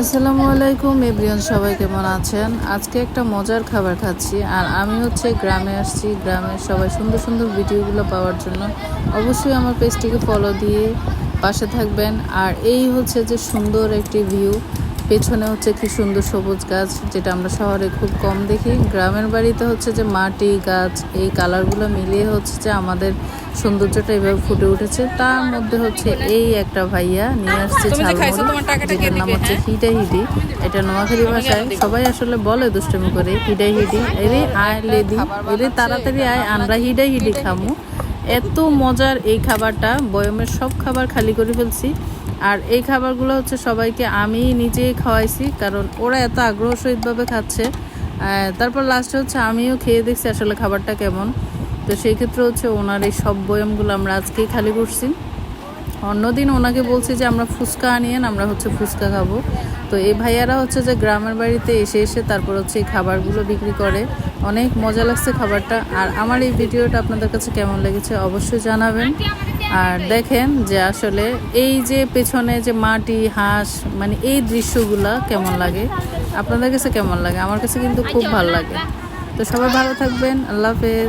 আসসালামু আলাইকুম এভরিয়ান সবাই কেমন আছেন? আজকে একটা মজার খাবার খাচ্ছি আর আমি হচ্ছে গ্রামে আসছি। গ্রামের সবাই সুন্দর সুন্দর ভিডিওগুলো পাওয়ার জন্য অবশ্যই আমার পেজটিকে ফলো দিয়ে পাশে থাকবেন। আর এই হচ্ছে যে সুন্দর একটি ভিউ পেছনে হচ্ছে কি সুন্দর সবুজ গাছ যেটা আমরা শহরে খুব কম দেখি। গ্রামের বাড়িতে হচ্ছে যে মাটি গাছ এই কালারগুলো মিলিয়ে হচ্ছে যে আমাদের সৌন্দর্যটা এভাবে ফুটে উঠেছে। তার মধ্যে হচ্ছে এই একটা ভাইয়া নিয়ে আসছে যেটার নাম হচ্ছে হ্যাঁ? হিডা হিডি। এটা নোয়াখালী ভাষায় সবাই আসলে বলে দুষ্টমি করে হিডা হিডি। এরে আয় লেদি এরে তাড়াতাড়ি আয় আমরা হিডা হিডি। খামু। এত মজার এই খাবারটা বয়মের সব খাবার খালি করে ফেলছি। আর এই খাবারগুলো হচ্ছে সবাইকে আমি নিজেই খাওয়াইছি, কারণ ওরা এত আগ্রহ সহিতভাবে খাচ্ছে। তারপর লাস্টে হচ্ছে আমিও খেয়ে দেখছি আসলে খাবারটা কেমন। তো সেই ক্ষেত্রে হচ্ছে ওনার এই সব বয়মগুলো আমরা আজকেই খালি করছি। অন্যদিন ওনাকে বলছি যে, আমরা ফুচকা আনিয়েন আমরা হচ্ছে ফুচকা খাব। তো এই ভাইয়ারা হচ্ছে যে গ্রামের বাড়িতে এসে এসে তারপর হচ্ছে এই খাবারগুলো বিক্রি করে। অনেক মজা লাগছে খাবারটা। আর আমার এই ভিডিওটা আপনাদের কাছে কেমন লেগেছে অবশ্যই জানাবেন। আর দেখেন যে আসলে এই যে পেছনে যে মাটি, হাঁস মানে এই দৃশ্যগুলা কেমন লাগে? আপনাদের কাছে কেমন লাগে? আমার কাছে কিন্তু খুব ভালো লাগে। তো সবাই ভালো থাকবেন। আল্লাহ হাফেজ।